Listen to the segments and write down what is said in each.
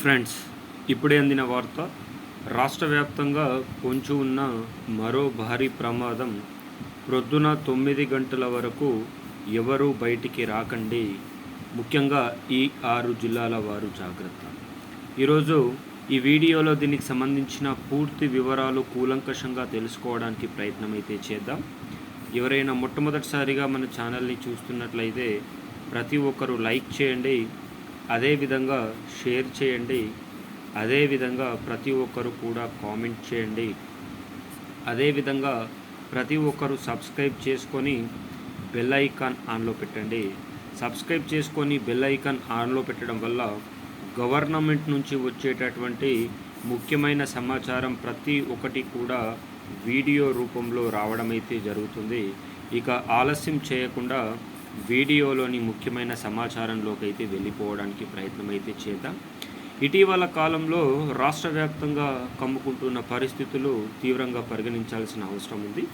Friends ఇప్పుడే అందిన వార్త రాష్ట్ర వ్యాప్తంగా పొంచి ఉన్న మరో భారీ ప్రమాదం. ప్రొద్దున తొమ్మిది గంటల వరకు ఎవరూ బయటికి రాకండి. ముఖ్యంగా ఈ ఆరు జిల్లాల వారు జాగ్రత్త. ఈరోజు ఈ వీడియోలో దీనికి సంబంధించిన పూర్తి వివరాలు కూలంకషంగా తెలుసుకోవడానికి ప్రయత్నం అయితే చేద్దాం. ఎవరైనా మొట్టమొదటిసారిగా మన ఛానల్ని చూస్తున్నట్లయితే ప్రతి ఒక్కరూ లైక్ చేయండి అదేవిధంగా షేర్ చేయండి. అదేవిధంగా ప్రతి ఒక్కరు కూడా కామెంట్ చేయండి. అదేవిధంగా ప్రతి ఒక్కరు సబ్స్క్రైబ్ చేసుకొని బెల్ ఐకాన్ ఆన్లో పెట్టండి. సబ్స్క్రైబ్ చేసుకొని బెల్ ఐకాన్ ఆన్లో పెట్టడం వల్ల గవర్నమెంట్ నుంచి వచ్చేటటువంటి ముఖ్యమైన సమాచారం ప్రతి ఒక్కటి కూడా వీడియో రూపంలో రావడం అయితే జరుగుతుంది. ఇక ఆలస్యం చేయకుండా వీడియోలోని ముఖ్యమైన సమాచారంలోకి అయితే వెళ్ళిపోవడానికి ప్రయత్నం అయితే చేద్దాం. ఇటీవల కాలంలో రాష్ట్ర వ్యాప్తంగా కమ్ముకుంటున్న పరిస్థితులు తీవ్రంగా పరిగణించాల్సిన అవసరం ఉంది.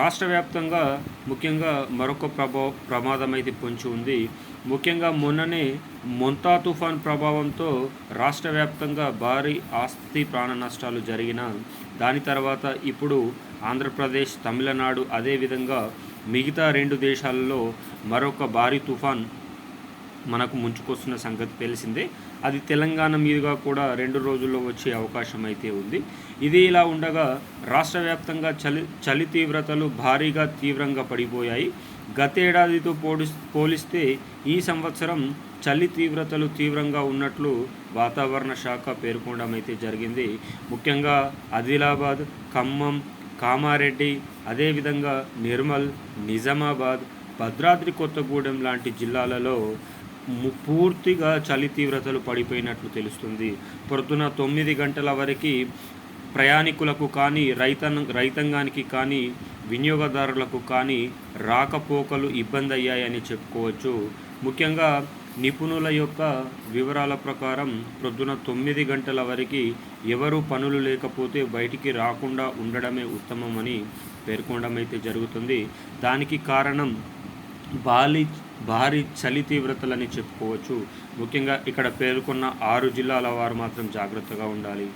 రాష్ట్ర వ్యాప్తంగా ముఖ్యంగా మరొక ప్రభావ ప్రమాదం అయితే పొంచి ఉంది. ముఖ్యంగా మొన్ననే మొంతా తుఫాన్ ప్రభావంతో రాష్ట్ర వ్యాప్తంగా భారీ ఆస్తి ప్రాణ నష్టాలు జరిగిన దాని తర్వాత ఇప్పుడు ఆంధ్రప్రదేశ్ తమిళనాడు అదేవిధంగా మిగతా రెండు దేశాలలో మరొక భారీ తుఫాన్ మనకు ముంచుకొస్తున్న సంగతి తెలిసిందే. అది తెలంగాణ మీదుగా కూడా రెండు రోజుల్లో వచ్చే అవకాశం అయితే ఉంది. ఇది ఇలా ఉండగా రాష్ట్ర వ్యాప్తంగా చలి చలి తీవ్రతలు భారీగా తీవ్రంగా పడిపోయాయి. గతేడాదితో పోడి పోలిస్తే ఈ సంవత్సరం చలి తీవ్రతలు తీవ్రంగా ఉన్నట్లు వాతావరణ శాఖ పేర్కొనడం అయితే జరిగింది. ముఖ్యంగా ఆదిలాబాద్ ఖమ్మం కామారెడ్డి అదేవిధంగా నిర్మల్ నిజామాబాద్ భద్రాద్రి కొత్తగూడెం లాంటి జిల్లాలలో ము- పూర్తిగా చలి తీవ్రతలు పడిపోయినట్లు తెలుస్తుంది. పొద్దున తొమ్మిది గంటల వరకు ప్రయాణికులకు కానీ రైతన్ రైతాంగానికి కానీ వినియోగదారులకు కానీ రాకపోకలు ఇబ్బంది అయ్యాయని చెప్పుకోవచ్చు. ముఖ్యంగా నిపుణుల యొక్క వివరాల ప్రకారం ప్రొద్దున తొమ్మిది గంటల వరకు ఎవరు పనులు లేకపోతే బయటికి రాకుండా ఉండడమే ఉత్తమమని పేర్కొనడం అయితే జరుగుతుంది. దానికి కారణం భారీ భారీ చలి తీవ్రతలని చెప్పుకోవచ్చు. ముఖ్యంగా ఇక్కడ పేర్కొన్న ఆరు జిల్లాల వారు మాత్రం జాగ్రత్తగా ఉండాలి.